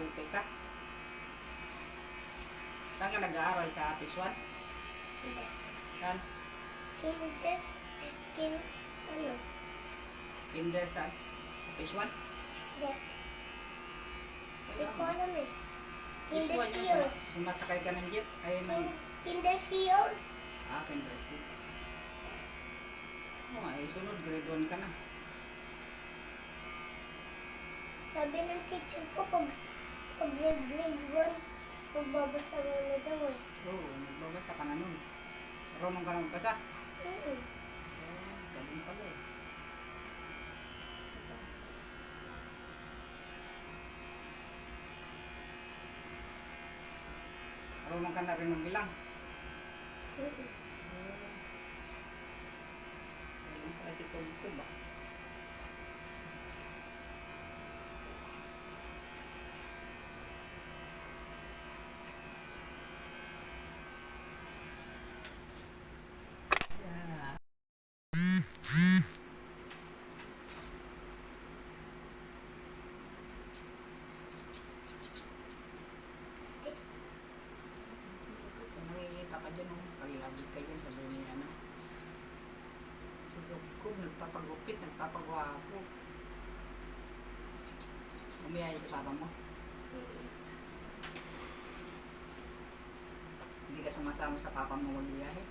Guadalupe ka? Saan ka nag-aaral Phase 1? Hindi. Saan? Kinder. Kin... Ano? Kinder saan? 1? Hindi. Hindi ko alam eh. Kinder 1 yung Seals. sumasakay ka ng jeep? Ay, ng... Kin- Kinder Seals. Ah, Kinder Seals. Oo nga, eh, sunod, grade 1 ka na. Sabi ng teacher ko, pag, pag grade grade 1, magbabasa mo na daw eh. Oo, nagbabasa ka na nun. Marunong ka na magbasa? Mm. Oo, galing pala eh. Marunong ka na rin magbilang. Mm. Galing pala si Tugtog ah. Yeah. Kung nakikita ka dyan, oh, paglabig ka dyan, sabi niya ano. Si Gubgub, nagpapagupit, nagpapagwapo. Umiyay sa papa mo. Hindi ka sumasama sa papa mo magbiyahe.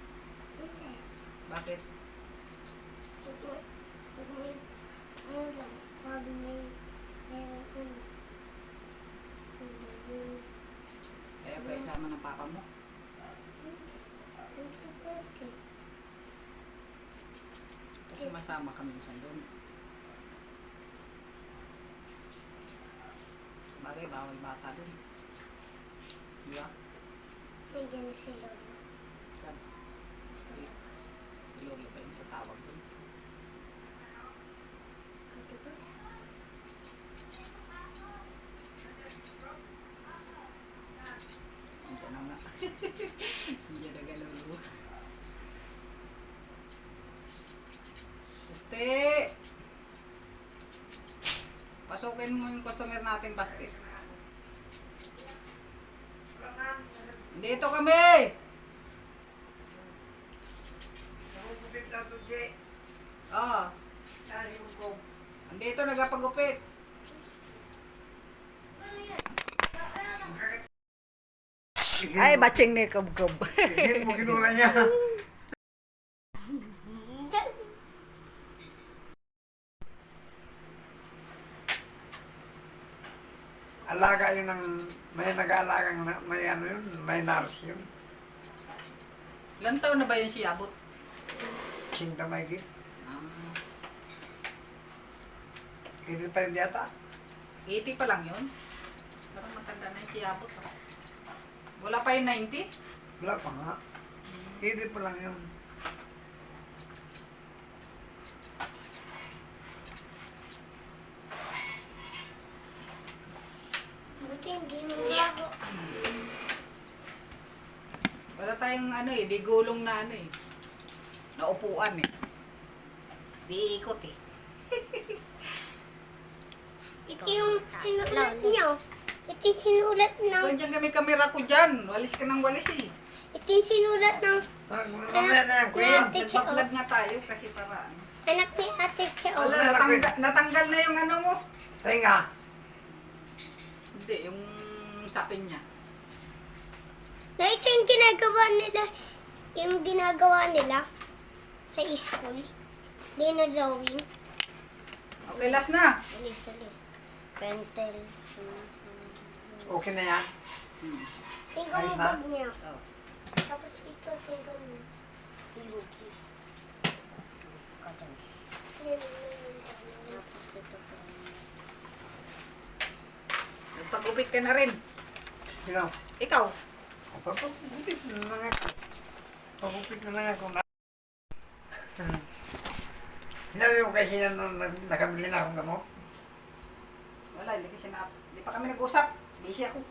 Mm. Bakit? May, pag may, ano lang, pag may, meron yung, Kaya ba isama ng papa mo? Kasi masama kami minsan doon. Bagay, bawal bata doon. Di ba? Nandiyan na si Lolo. Saan? Sa labas. Lolo pa yung tatawag doon. O, diba? Andiyan na nga. Andiyan na galolo. Basti! Pasukin mo yung customer natin, Basti. Dito kami! Oo. Andito nagapagupit. Ay, batching ni Kubkub. Hit mo kinuha niya. Alaga yun ng, may nag-aalagang, na- may ano yun, may nurse yun. Ilan taon na ba yun si Abot? Sinta may git. Ah, Hindi pa yun yata. 80 pa lang yun. Parang matanda na yung si Abot. ah. Wala pa yung 90? Wala pa nga. Hindi pa lang yun. Buti hindi mo nga ako. Wala tayong ano eh, di gulong na ano eh. Naupuan eh. Di ikot eh. Ito yung sinulat niya. oh. Ito yung sinulat ng... Doon dyan kami kamera ko dyan. Walis ka ng walis eh. Ito yung sinulat ng Ah, yan, kuya. Ate Chia, oh. Nagpa-vlog nga tayo kasi para ano. Anak ni Ate Chia. oh. Wala, natangga, natanggal na yung ano mo. Tenga. Hindi, yung sapin niya. Ito yung ginagawa nila. Yung ginagawa nila sa school. Dino drawing. Okay, last na. Alis, alis. Pentel. Okay na yan. Hmm. Tingnan mo bag niya. Oh. Tapos ito, tingnan mo. Ibuki. Tapos ito pa. Nagpagupit ka na rin. Sino? Ikaw. Pagpupit na lang ako. Pagpupit na lang ako na. Sinabi mo kasi na nung nakabili na akong gamot. Wala, hindi kasi na, hindi pa kami nag-usap. Busy ako.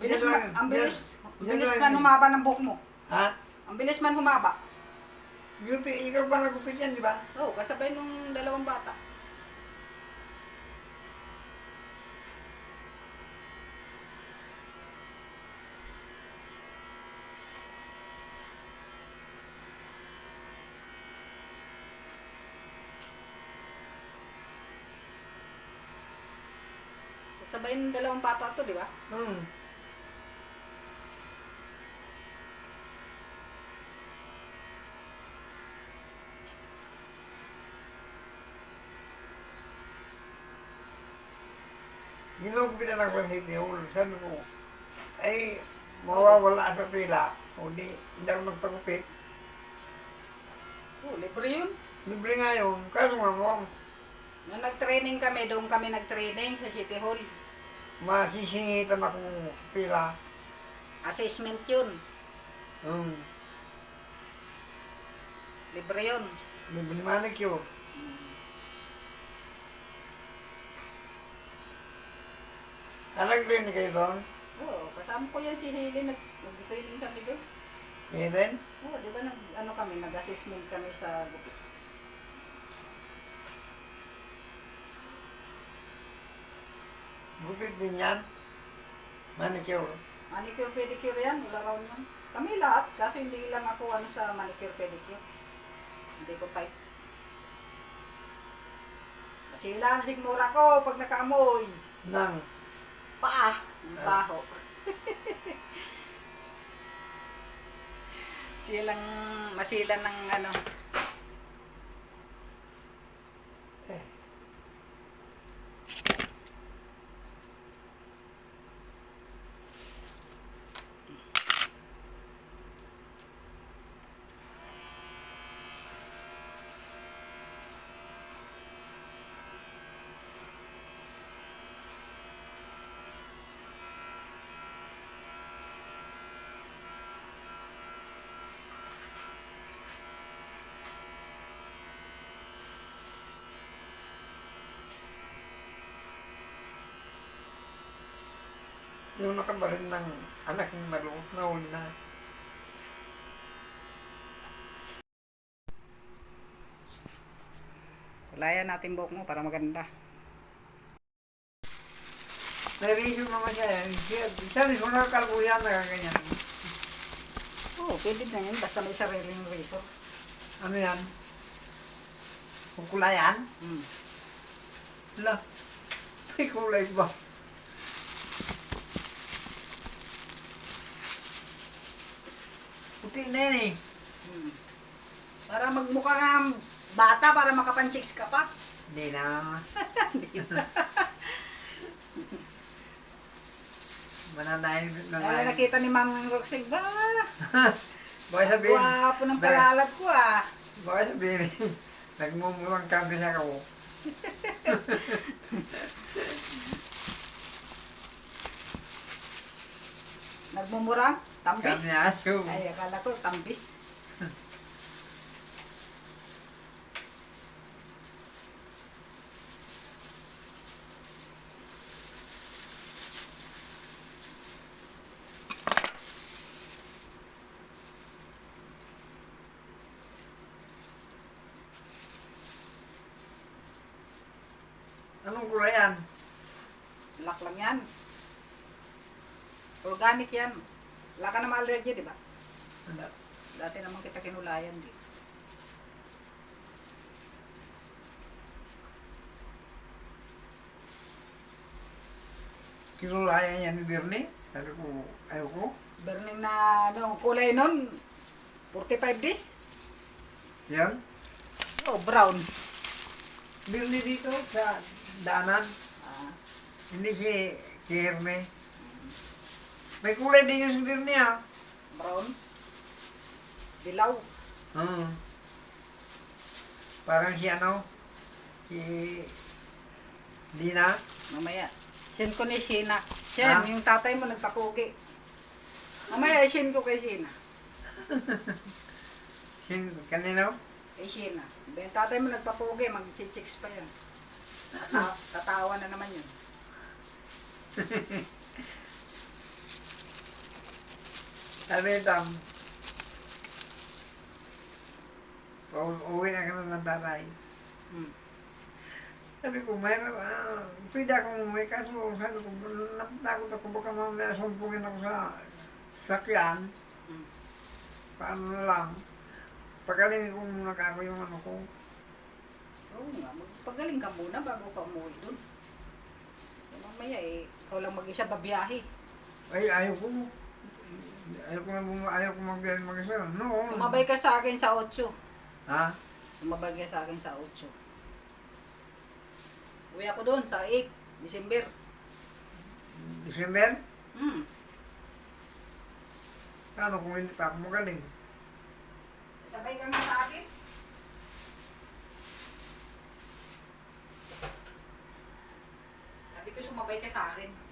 Bilis, ma- ang bilis. Ang bilis man humaba ng buhok mo. Ha? Ang bilis man humaba. Gupi, ikaw ba nagupit yan, di ba? Oo, kasabay nung dalawang bata. Kasabay nung dalawang bata to, di ba? Hmm. Ginugupitan ako sa Tihol. Sabi ko, ay, mawawala sa pila. O di, hindi ako nagpagupit. Oo, libre yun. Libre nga yun. Kaso nga mo, Nung nag-training kami, doon kami nag-training sa City Hall. masisingitan akong pila. Assessment yun. Hmm. Libre yun. Libre manicure. Anak din kayo doon? Oo, kasama ko yan si Hailey. Nag, nag-training kami doon. Din? Oo, di ba nag, ano kami, nag-assessment kami sa gupit. Gupit din yan. Manicure. Manicure, pedicure yan, wala raw yun. Kami lahat, kaso hindi lang ako ano sa manicure, pedicure. Hindi ko type. Masila ang sigmura ko pag nakaamoy. Nang. Paa, baho. Silang masila ng ano. Yung nakabarin ng anak Maru, nauli na. Kulayan natin buhok mo para maganda. Nag-issue naman siya. Siya, sabi ko nakakalbo yan na ganyan. Oo, pwede na yun. Basta may sariling razor. Ano yan? Kukulayan? Hmm. La. May kulay ba? Puti na yan eh. Hmm. Para magmukha kang bata para makapanchicks ka pa. Hindi na. Mananayin Kaya mananayin. nakita ni Ma'am Roxy, ba? Baka sabihin. Guwapo ng palalat ko ah. Baka sabihin. Nagmumurang kami sa ako. Nagmumura? Tambis? Kami aso. Ay, akala ko tambis. Anong kulay yan? Black lang yan. Organic yan. Wala ka naman allergy, di ba? Wala. Dati naman kita kinulayan, di. Kinulayan yan ni Bernie. Sabi ko, ayaw ko. Burning na, ano, kulay nun, 45 days. Yan. Oh, brown. Bernie dito sa daanan. Ah, Hindi si, si Herme. May kulay din yung si Bernie ah. brown. Dilaw. Hmm. Parang si ano, si Dina. Mamaya. Send ko ni Sheena. Shen, Ah? yung tatay mo nagpapugi. Mamaya, send ko kay Sheena. Sin, kanino? Kay Sheena. Yung tatay mo nagpapugi, mag-chicks pa yan. Tata- tatawa na naman yun. Sabi ni Tam, "U- uwi na kami ng tatay. Hmm. Sabi ko, mayroon, ah, pwede akong umuwi kaso sabi ko, natakot ako baka mamaya sumpungin ako sa sakyan. Hmm. Paano na lang. Pagaling ko muna kako yung ano ko. Oo nga, magpagaling ka muna bago ka umuwi. So, mamaya eh, ikaw lang mag-isa babiyahe. Ay, ayaw ko. Ayaw ko na buma, ayaw ko mag mag-isa. No. Sumabay ka sa akin sa 8. Ha? Sumabay ka sa akin sa 8. Uwi ako doon sa 8, December. December? Hmm. Ano kung hindi pa ako magaling? Sabay ka nga sa akin. Sabi ko sumabay ka sa akin.